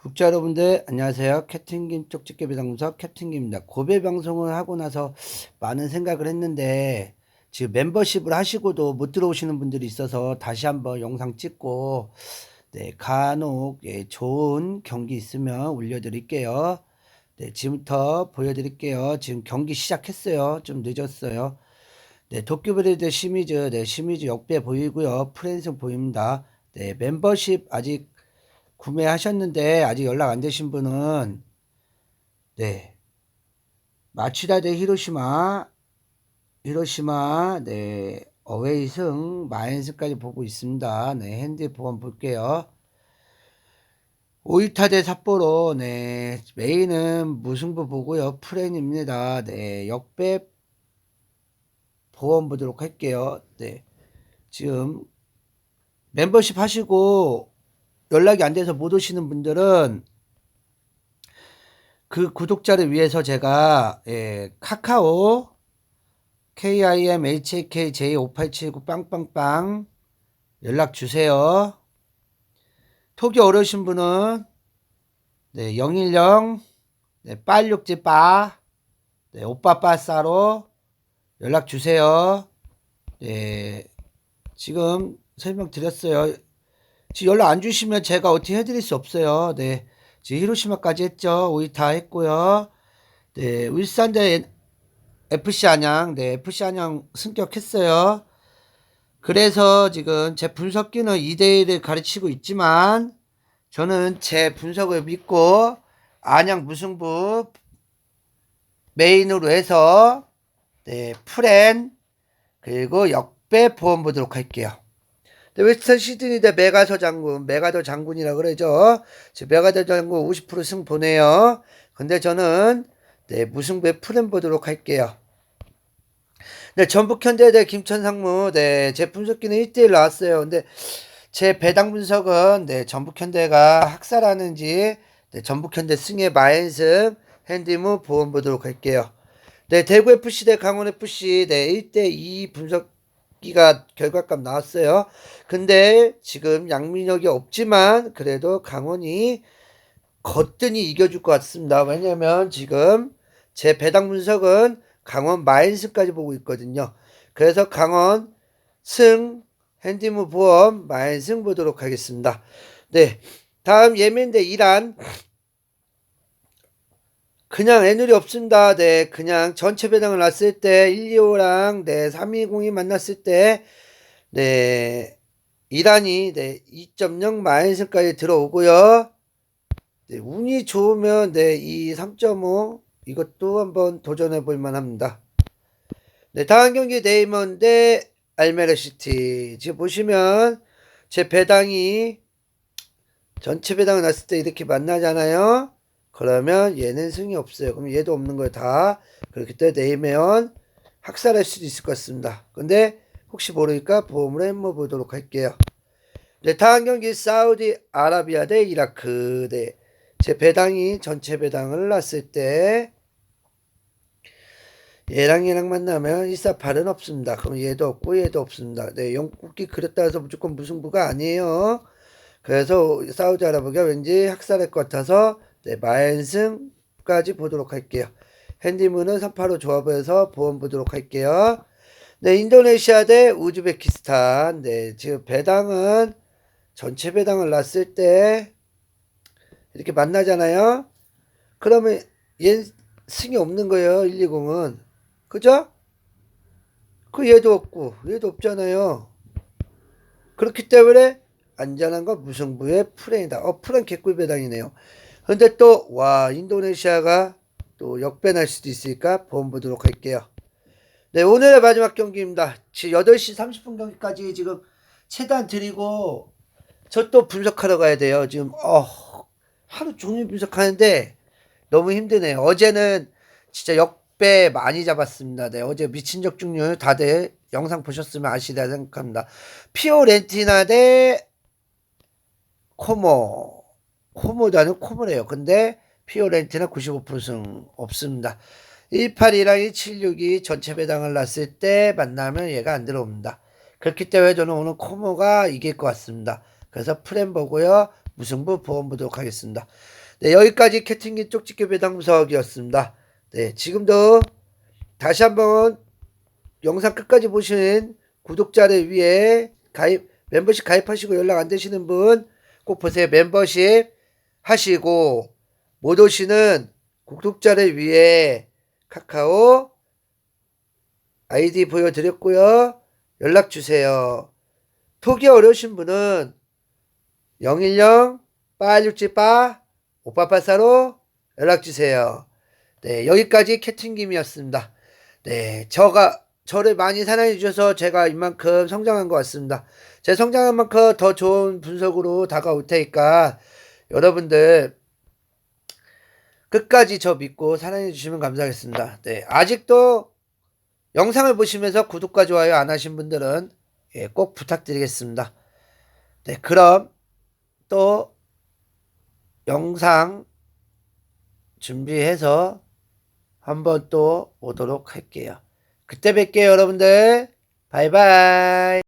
구독자 여러분들 안녕하세요. 캡틴김 쪽집게 배당분석 캡틴김입니다. 고배 방송을 하고 나서 많은 생각을 했는데 지금 멤버십을 하시고도 못 들어오시는 분들이 있어서 다시 한번 영상 찍고 네, 간혹 예, 좋은 경기 있으면 올려드릴게요. 네, 지금부터 보여드릴게요. 지금 경기 시작했어요. 좀 늦었어요. 네, 도쿄브레드 시미즈, 네, 시미즈 역배 보이고요. 프랜승 보입니다. 네, 멤버십 아직 구매하셨는데 아직 연락 안 되신 분은 네 마치다 대 히로시마 히로시마 네 어웨이 승 마인스까지 보고 있습니다. 네 핸드폰 볼게요. 오이타 대 삿포로 네 메인은 무승부 보고요. 프렌입니다. 네 역배 보험 보도록 할게요. 네 지금 멤버십 하시고 연락이 안 돼서 못 오시는 분들은 그 구독자를 위해서 제가 예, 카카오 KIM HAK J5879 빵빵빵 연락 주세요. 톡이 어려우신 분은 네, 010 네, 빨육지 빠 네, 오빠 빠싸로 연락 주세요. 네, 지금 설명 드렸어요. 지금 연락 안 주시면 제가 어떻게 해드릴 수 없어요. 네. 지금 히로시마까지 했죠. 오이타 했고요. 네. 울산 대 FC 안양, 네. FC 안양 승격했어요. 그래서 지금 제 분석기는 2대1을 가르치고 있지만 저는 제 분석을 믿고 안양 무승부 메인으로 해서 네, 프렌 그리고 역배 보험 보도록 할게요. 네, 웨스턴 시드니 대 메가더 장군, 메가더 장군이라 그러죠. 메가더 장군 50%승 보내요. 근데 저는 네, 무승부에 프렌 보도록 할게요. 네, 전북 현대 대 김천 상무, 네, 제 분석기는 1대1 나왔어요. 근데 제 배당 분석은 네, 전북 현대가 학살하는지, 네, 전북 현대 승의 마인승, 핸디무 보험 보도록 할게요. 네, 대구 FC 대 강원 FC, 네, 1대2 분석 기가 결과값 나왔어요. 근데 지금 양민혁이 없지만 그래도 강원이 거뜬히 이겨줄 것 같습니다. 왜냐면 지금 제 배당 분석은 강원 마인스까지 보고 있거든요. 그래서 강원 승 핸디무 보험 마인승 보도록 하겠습니다. 네. 다음 예멘 대 이란 그냥 애누리 없습니다. 네, 그냥 전체 배당을 놨을 때 1, 2호랑 네, 320이 만났을 때 네, 이란이 네, 2.0 마이너스까지 들어오고요. 네, 운이 좋으면 네, 이 3.5 이것도 한번 도전해 볼 만합니다. 네, 다음 경기 데이먼 대 알메르시티. 지금 보시면 제 배당이 전체 배당을 놨을 때 이렇게 만나잖아요. 그러면 얘는 승이 없어요. 그럼 얘도 없는 거예요. 다. 그렇기 때문에 내면 학살할 수도 있을 것 같습니다. 근데 혹시 모르니까 보험으로 해모 보도록 할게요. 네, 다음 경기 사우디 아라비아 대 이라크 네. 제 배당이 전체 배당을 놨을 때 얘랑 얘랑 만나면 148은 없습니다. 그럼 얘도 없고 얘도 없습니다. 네, 영국이 그랬다 해서 무조건 무승부가 아니에요. 그래서 사우디아라비아가 왠지 학살할 것 같아서 네, 마엔승까지 보도록 할게요. 핸디문은 385 조합해서 보험 보도록 할게요. 네, 인도네시아 대 우즈베키스탄. 네, 지금 배당은 전체 배당을 놨을 때 이렇게 만나잖아요. 그러면 얘 승이 없는 거예요. 120은. 그죠? 그 얘도 없고 얘도 없잖아요. 그렇기 때문에 안전한 건 무승부의 프레이다. 어, 프레 개꿀 배당이네요. 근데 또, 와, 인도네시아가 또 역변할 수도 있으니까 보험 보도록 할게요. 네, 오늘의 마지막 경기입니다. 지금 8시 30분 경기까지 지금 최단 드리고, 저 또 분석하러 가야 돼요. 지금, 어, 하루 종일 분석하는데 너무 힘드네요. 어제는 진짜 역배 많이 잡았습니다. 네, 어제 미친 적중률 다들 영상 보셨으면 아시다 생각합니다. 피오렌티나 대 코모. 코모다는 코모래요. 근데 피오렌티나 95%승 없습니다. 182랑 176이 전체 배당을 놨을 때 만나면 얘가 안 들어옵니다. 그렇기 때문에 저는 오늘 코모가 이길 것 같습니다. 그래서 프렘 보고요. 무승부 보험 보도록 하겠습니다. 네, 여기까지 캐팅기 쪽집게 배당 분석이었습니다. 네, 지금도 다시 한번 영상 끝까지 보신 구독자를 위해 가입, 멤버십 가입하시고 연락 안 되시는 분 꼭 보세요. 멤버십 하시고 못 오시는 구독자를 위해 카카오 아이디 보여드렸고요. 연락 주세요. 톡이 어려우신 분은 010 빠육지빠 오빠빠사로 연락 주세요. 네, 여기까지 캐팅김이었습니다. 네, 저가 저를 많이 사랑해 주셔서 제가 이만큼 성장한 것 같습니다. 제 성장한 만큼 더 좋은 분석으로 다가올 테니까 여러분들 끝까지 저 믿고 사랑해 주시면 감사하겠습니다. 네, 아직도 영상을 보시면서 구독과 좋아요 안 하신 분들은 예, 꼭 부탁드리겠습니다. 네, 그럼 또 영상 준비해서 한번 또 오도록 할게요. 그때 뵐게요, 여러분들. 바이바이.